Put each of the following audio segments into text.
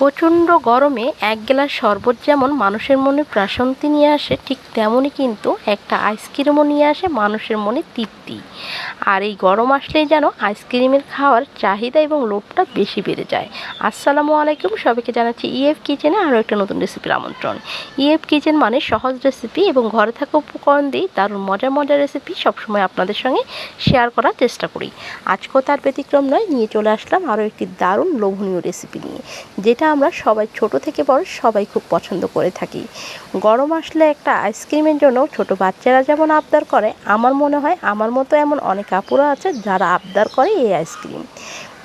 প্রচণ্ড গরমে এক গ্লাস শরবত যেমন মানুষের মনে প্রশান্তি নিয়ে আসে, ঠিক তেমনই কিন্তু একটা আইসক্রিমও নিয়ে আসে মানুষের মনে তৃপ্তি। আর এই গরম আসলেই যেন আইসক্রিমের খাওয়ার চাহিদা এবং লোভটা বেশি বেড়ে যায়। আসসালামু আলাইকুম, সবাইকে জানাচ্ছি ইএফ কিচেনে আরও একটা নতুন রেসিপির আমন্ত্রণ। ইএফ কিচেন মানে সহজ রেসিপি এবং ঘরে থাকা উপকরণ দিয়ে দারুণ মজার মজার রেসিপি সবসময় আপনাদের সঙ্গে শেয়ার করার চেষ্টা করি। আজকেও তার ব্যতিক্রম নয়, নিয়ে চলে আসলাম আরও একটি দারুণ লোভনীয় রেসিপি নিয়ে, যেটা আমরা সবাই ছোট থেকে বড় সবাই খুব পছন্দ করে থাকি। গরম আসলে একটা আইসক্রিমের জন্য ছোট বাচ্চারা যেমন আবদার করে, আমার মনে হয় আমার মতো এমন অনেক আপুরা আছে যারা আবদার করে এই আইসক্রিম।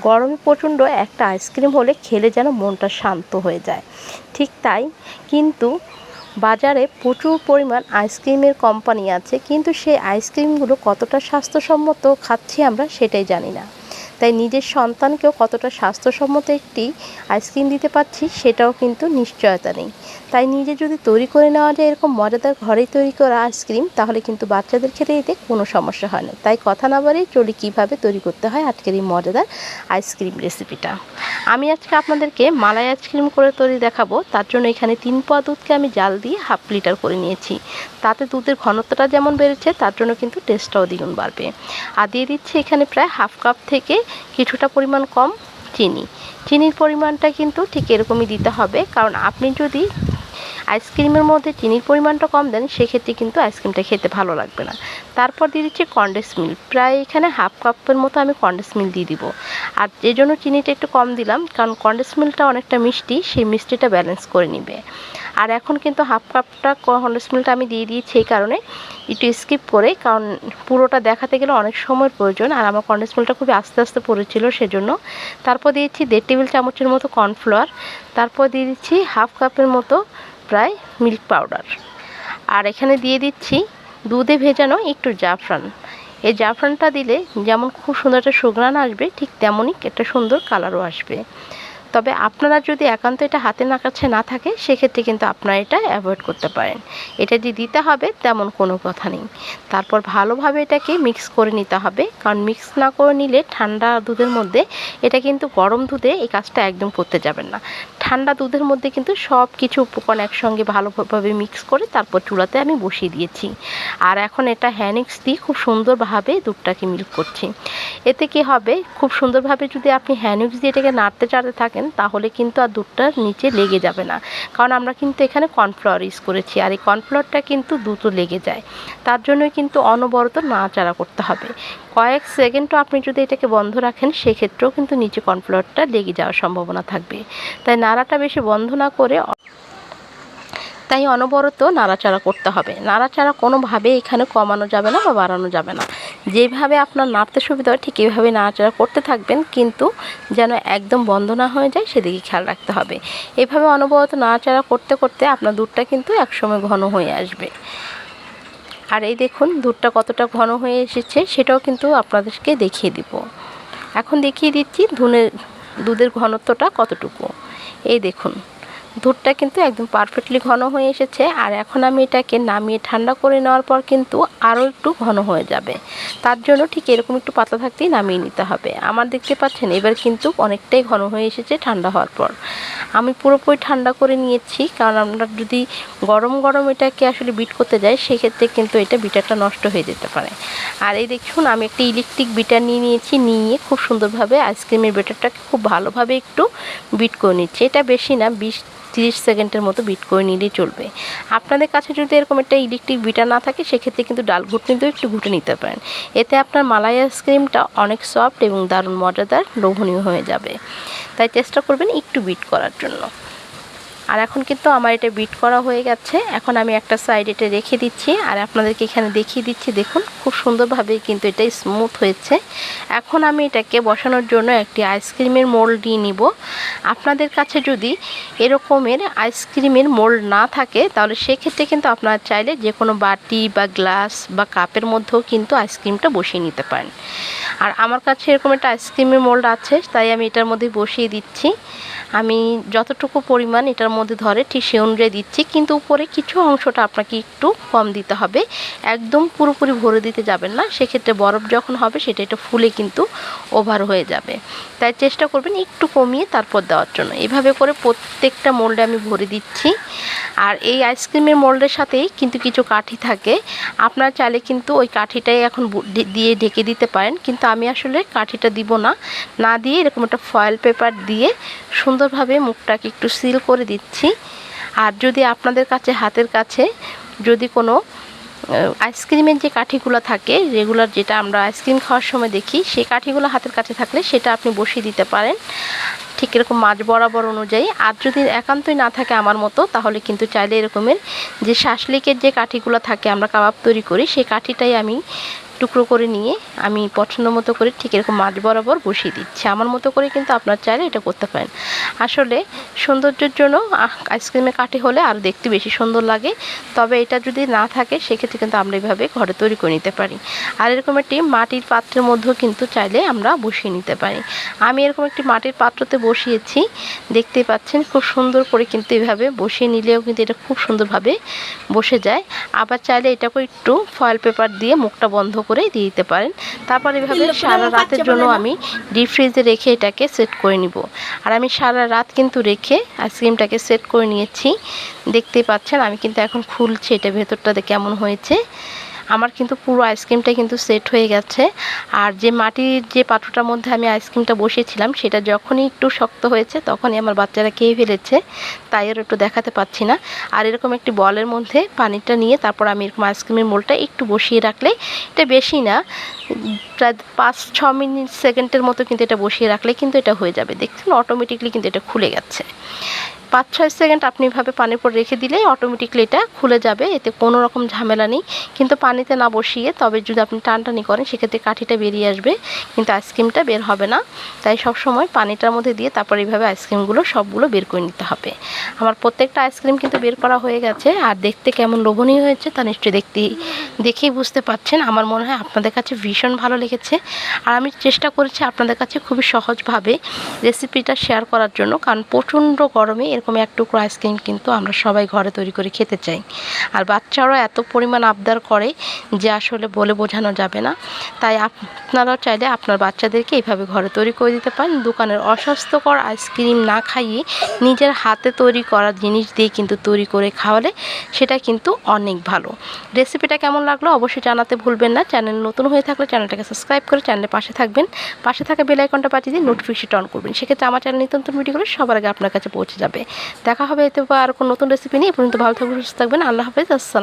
গরমে প্রচণ্ড একটা আইসক্রিম হলে খেলে যেন মনটা শান্ত হয়ে যায়। ঠিক তাই, কিন্তু বাজারে প্রচুর পরিমাণ আইসক্রিমের কোম্পানি আছে, কিন্তু সেই আইসক্রিমগুলো কতটা স্বাস্থ্যসম্মত খাচ্ছি আমরা সেটাই জানি না। তাই নিজের সন্তানকেও কতটা স্বাস্থ্যসম্মত একটি আইসক্রিম দিতে পারছি সেটাও কিন্তু নিশ্চয়তা নেই। তাই নিজে যদি তৈরি করে নেওয়া যায় এরকম মজাদার ঘরেই তৈরি করা আইসক্রিম তাহলে কিন্তু বাচ্চাদের খেতে এতে কোনো সমস্যা হয় না। তাই কথা না বাড়িয়ে চলি কীভাবে তৈরি করতে হয় আজকের এই মজাদার আইসক্রিম রেসিপিটা আমি আজকে আপনাদেরকে মালাই আইসক্রিম করে তৈরি দেখাবো। তার জন্য এখানে তিন পোয়া দুধকে আমি জাল দিয়ে হাফ লিটার করে নিয়েছি। তাতে দুধের ঘনত্বটা যেমন বেড়েছে, তার জন্য কিন্তু টেস্টটাও দ্বিগুণ বাড়বে। আর দিয়ে দিচ্ছি এখানে প্রায় হাফ কাপ থেকে কিছুটা পরিমাণ কম চিনি। চিনির পরিমাণটা কিন্তু ঠিক এরকমই দিতে হবে। কারণ আপনি যদি আইসক্রিমের মধ্যে চিনির পরিমাণটা কম দেন, সেক্ষেত্রে কিন্তু আইসক্রিমটা খেতে ভালো লাগবে না। তারপর দিয়ে দিচ্ছি কন্ডেন্স মিল্ক প্রায় এখানে হাফ কাপের মতো আমি কন্ডেন্স মিল্ক দিয়ে দিব। আর এই জন্য চিনিটা একটু কম দিলাম, কারণ কন্ডেন্স মিল্কটা অনেকটা মিষ্টি, সেই মিষ্টিটা ব্যালেন্স করে নিবে। আর এখন কিন্তু হাফ কাপটা কন্ডেন্স মিল্কটা আমি দিয়ে দিয়েছি এই কারণে। একটু স্কিপ করে, কারণ পুরোটা দেখাতে গেলে অনেক সময়ের প্রয়োজন, আর আমার কন্ডেন্স মিল্কটা খুবই আস্তে আস্তে পড়েছিল সেজন্য। তারপর দিয়েছি দেড় টেবিল চামচের মতো কর্নফ্লাওয়ার তারপর দিয়ে দিচ্ছি হাফ কাপের মতো প্রায় মিল্ক পাউডার। আর এখানে দিয়ে দিচ্ছি দুধে ভেজানো একটু জাফরান। এই জাফরানটা দিলে যেমন খুব সুন্দর একটা সুগ্রান আসবে, ঠিক তেমনই একটা সুন্দর কালারও আসবে। তবে আপনারা যদি একান্ত এটা হাতে না কাছে না থাকে, সেক্ষেত্রে কিন্তু আপনারা এটা অ্যাভয়েড করতে পারেন। এটা যে দিতে হবে, তেমন কোনো কথা নেই। তারপর ভালোভাবে এটাকে মিক্স করে নিতে হবে। কারণ মিক্স না করে নিলে ঠান্ডা দুধের মধ্যে, এটা কিন্তু গরম দুধে এই কাজটা একদম করতে যাবেন না। ঠান্ডা দুধের মধ্যে কিন্তু সব কিছু উপকরণ একসঙ্গে ভালোভাবে মিক্স করে তারপর চুলাতে আমি বসিয়ে দিয়েছি। আর এখন এটা হ্যানিক্স দিয়ে খুব সুন্দরভাবে দুধটাকে মিল্ক করছি। এতে কি হবে? খুব সুন্দরভাবে যদি আপনি হ্যানিক্স দিয়ে এটাকে নাড়তে চাড়তে থাকেন তাহলে কিন্তু আর দুধটা নিচে লেগে যাবে না। কারণ আমরা কিন্তু এখানে কর্নফ্লাওয়ার ইউজ করেছি আর এই কর্নফ্লাওয়ারটা কিন্তু দ্রুত লেগে যায়। তার জন্যই কিন্তু অনবরত নাড়াচাড়া করতে হবে। কয়েক সেকেন্ডও আপনি যদি এটাকে বন্ধ রাখেন, সেক্ষেত্রেও কিন্তু নিচে কর্নফ্লাওয়ারটা লেগে যাওয়ার সম্ভাবনা থাকবে। তাই নাড়াটা বেশি বন্ধ না করে তাই অনবরত নাড়াচাড়া করতে হবে। নাড়াচাড়া কোনোভাবে এখানে কমানো যাবে না বা বাড়ানো যাবে না। যেভাবে আপনার নাড়তে সুবিধা হয়, ঠিক এইভাবে নাড়াচাড়া করতে থাকবেন, কিন্তু যেন একদম বন্ধ না হয়ে যায়, সেদিকে খেয়াল রাখতে হবে। এভাবে অনবরত নাড়াচাড়া করতে করতে আপনার দুধটা কিন্তু একসময় ঘন হয়ে আসবে। আর এই দেখুন, দুধটা কতটা ঘন হয়ে এসেছে, সেটাও কিন্তু আপনাদেরকে দেখিয়ে দিব। এখন দেখিয়ে দিচ্ছি ধুনের দুধের ঘনত্বটা কতটুকু। এই দেখুন। দুধটা কিন্তু একদম পারফেক্টলি ঘন হয়ে এসেছে। আর এখন আমি এটাকে নামিয়ে ঠান্ডা করে নেওয়ার পর কিন্তু আরও একটু ঘন হয়ে যাবে। তার জন্য ঠিক এরকম একটু পাতলা থাকতেই নামিয়ে নিতে হবে। আমার দেখতে পাচ্ছেন, এবার কিন্তু অনেকটাই ঘন হয়ে এসেছে ঠান্ডা হওয়ার পর। আমি পুরোপুরি ঠান্ডা করে নিয়েছি, কারণ আমরা যদি গরম গরম এটাকে আসলে বিট করতে যাই, সেক্ষেত্রে কিন্তু এটা বিটারটা নষ্ট হয়ে যেতে পারে। আর এই দেখুন, আমি একটা ইলেকট্রিক বিটার নিয়ে নিয়েছি, নিয়ে খুব সুন্দরভাবে আইসক্রিমের বেটারটাকে খুব ভালোভাবে একটু বিট করে নিচ্ছি। এটা বেশি না, বিশ তিরিশ সেকেন্ডের মতো বিট করে নিলেই চলবে। আপনাদের কাছে যদি এরকম একটা ইলেকট্রিক বিটা না থাকে, সেক্ষেত্রে কিন্তু ডাল ঘুটনিতেও একটু ঘুটে নিতে পারেন। এতে আপনার মালাই আইসক্রিমটা অনেক সফট এবং দারুণ মজাদার লোভনীয় হয়ে যাবে। তাই চেষ্টা করবেন একটু বিট করার জন্য। আর এখন কিন্তু আমার এটা বিট করা হয়ে গেছে। এখন আমি একটা সাইড এটা রেখে দিচ্ছি আর আপনাদেরকে এখানে দেখিয়ে দিচ্ছি, দেখুন, খুব সুন্দরভাবে কিন্তু এটা স্মুথ হয়েছে। এখন আমি এটাকে বসানোর জন্য একটি আইসক্রিমের মোল্ড দিয়ে নিব। আপনাদের কাছে যদি এরকমের আইসক্রিমের মোল্ড না থাকে, তাহলে সেক্ষেত্রে কিন্তু আপনারা চাইলে যে কোনো বাটি বা গ্লাস বা কাপের মধ্যেও কিন্তু আইসক্রিমটা বসিয়ে নিতে পারেন। আর আমার কাছে এরকম একটা আইসক্রিমের মোল্ড আছে, তাই আমি এটার মধ্যে বসিয়ে দিচ্ছি। আমি যতটুকু পরিমাণ এটার মধ্যে ধরে ঠিক সে অনুযায়ী দিচ্ছি, কিন্তু উপরে কিছু অংশটা আপনাকে একটু কম দিতে হবে। একদম পুরোপুরি ভরে দিতে যাবেন না, সেক্ষেত্রে বরফ যখন হবে সেটা একটু ফুলে কিন্তু ওভার হয়ে যাবে। তাই চেষ্টা করবেন একটু কমিয়ে তারপর দেওয়ার জন্য। এভাবে করে প্রত্যেকটা মোল্ডে আমি ভরে দিচ্ছি। আর এই আইসক্রিমের মোল্ডের সাথেই কিন্তু কিছু কাঠি থাকে। আপনার চাইলে কিন্তু ওই কাঠিটাই এখন দিয়ে ঢেকে দিতে পারেন। কিন্তু আমি আসলে কাঠিটা দিব না। না দিয়ে এরকম একটা ফয়েল পেপার দিয়ে সুন্দরভাবে মুখটাকে একটু সিল করে দিচ্ছি। আর যদি আপনাদের কাছে, হাতের কাছে যদি কোনো আইসক্রিমের যে কাঠিগুলো থাকে রেগুলার যেটা আমরা আইসক্রিম খাওয়ার সময় দেখি, সেই কাঠিগুলো হাতের কাছে থাকলে সেটা আপনি বসিয়ে দিতে পারেন। ঠিক এরকম মাছ বরাবর অনুযায়ী। আর যদি একান্তই না থাকে আমার মতো, তাহলে কিন্তু চাইলে এরকমের যে শাসলিকের যে কাঠিগুলো থাকে আমরা কাবাব তৈরি করি, সেই কাঠিটাই আমি টুকরো করে নিয়ে আমি পছন্দ মতো করে ঠিক এরকম মাছ বরাবর বসিয়ে দিচ্ছি। আমার মতো করে কিন্তু আপনার চাইলে এটা করতে পারেন। আসলে সৌন্দর্যের জন্য আইসক্রিমে কাঠি হলে আরও দেখতে বেশি সুন্দর লাগে। তবে এটা যদি না থাকে, সেক্ষেত্রে কিন্তু আমরা এইভাবে ঘরে তৈরি করে নিতে পারি। আর এরকম একটি মাটির পাত্রের মধ্যেও কিন্তু চাইলে আমরা বসিয়ে নিতে পারি। আমি এরকম একটি মাটির পাত্রতে বসিয়েছি। দেখতেই পাচ্ছেন, খুব সুন্দর করে কিন্তু এভাবে বসিয়ে নিলেও কিন্তু এটা খুব সুন্দরভাবে বসে যায়। আবার চাইলে এটাকে একটু ফয়েল পেপার দিয়ে মুখটা বন্ধ করে দিয়ে দিতে পারেন। তারপর এভাবে সারা রাতের জন্য আমি ডিপ ফ্রিজে রেখে এটাকে সেট করে নিব। আর আমি সারা রাত কিন্তু রেখে আইসক্রিমটাকে সেট করে নিয়েছি। দেখতেই পাচ্ছেন আমি কিন্তু এখন খুলছি এটা ভেতরটাতে কেমন হয়েছে। আমার কিন্তু পুরো আইসক্রিমটা কিন্তু সেট হয়ে গেছে। আর যে মাটির যে পাত্রটার মধ্যে আমি আইসক্রিমটা বসিয়েছিলাম, সেটা যখনই একটু শক্ত হয়েছে, তখনই আমার বাচ্চারা খেয়ে ফেলেছে, তাই আর একটু দেখাতে পাচ্ছি না। আর এরকম একটি বলের মধ্যে পানিটা নিয়ে তারপর আমি এরকম আইসক্রিমের মোলটা একটু বসিয়ে রাখলে এটা বেশি না, প্রায় পাঁচ ছ মিনিট সেকেন্ডের মতো কিন্তু এটা বসিয়ে রাখলে কিন্তু এটা হয়ে যাবে। দেখছেন? অটোমেটিকলি কিন্তু এটা খুলে গেছে। পাঁচ ছয় সেকেন্ড আপনি এভাবে পানির উপর রেখে দিলেই অটোমেটিকলি এটা খুলে যাবে, এতে কোনো রকম ঝামেলা নেই। কিন্তু পানিতে না বসিয়ে তবে যদি আপনি টানটানি করেন, সেক্ষেত্রে কাঠিটা বেরিয়ে আসবে, কিন্তু আইসক্রিমটা বের হবে না। তাই সব সময় পানিটার মধ্যে দিয়ে তারপর এইভাবে আইসক্রিমগুলো সবগুলো বের করে নিতে হবে। আমার প্রত্যেকটা আইসক্রিম কিন্তু বের করা হয়ে গেছে, আর দেখতে কেমন লোভনীয় হয়েছে তা নিশ্চয়ই দেখতে, দেখেই বুঝতে পারছেন আমার মনে হয় আপনাদের কাছে ভীষণ ভালো লেগেছে, আর আমি চেষ্টা করেছি আপনাদের কাছে খুবই সহজভাবে রেসিপিটা শেয়ার করার জন্য, কারণ প্রচণ্ড গরমে এরকম এক টুকরো আইসক্রিম কিন্তু আমরা সবাই ঘরে তৈরি করে খেতে চাই। আর বাচ্চারাও এত পরিমাণ আবদার করে যে আসলে বলে বোঝানো যাবে না। তাই আপনারাও চাইলে আপনার বাচ্চাদেরকে এইভাবে ঘরে তৈরি করে দিতে পারেন। দোকানের অস্বাস্থ্যকর আইসক্রিম না খাইয়ে নিজের হাতে তৈরি করা জিনিস দিয়ে কিন্তু তৈরি করে খাওয়ালে সেটা কিন্তু অনেক ভালো। রেসিপিটা কেমন লাগল অবশ্যই জানাতে ভুলবেন না। চ্যানেল নতুন হয়ে থাকলে চ্যানেলটাকে সাবস্ক্রাইব করে চ্যানেলের পাশে থাকবেন। পাশে থাকা বেল আইকনটা বাজিয়ে দিয়ে নোটিফিকেশন অন করবেন। সেক্ষেত্রে আমার চ্যানেল নিত্য নতুন ভিডিওগুলো সবার আগে আপনার কাছে পৌঁছে যাবে। দেখা হবে এতে আর কোনো নতুন রেসিপি নিয়ে। পর্যন্ত ভালো থাকবেন, সুস্থ থাকবেন। আল্লাহ হাফেজ, আসসালাম।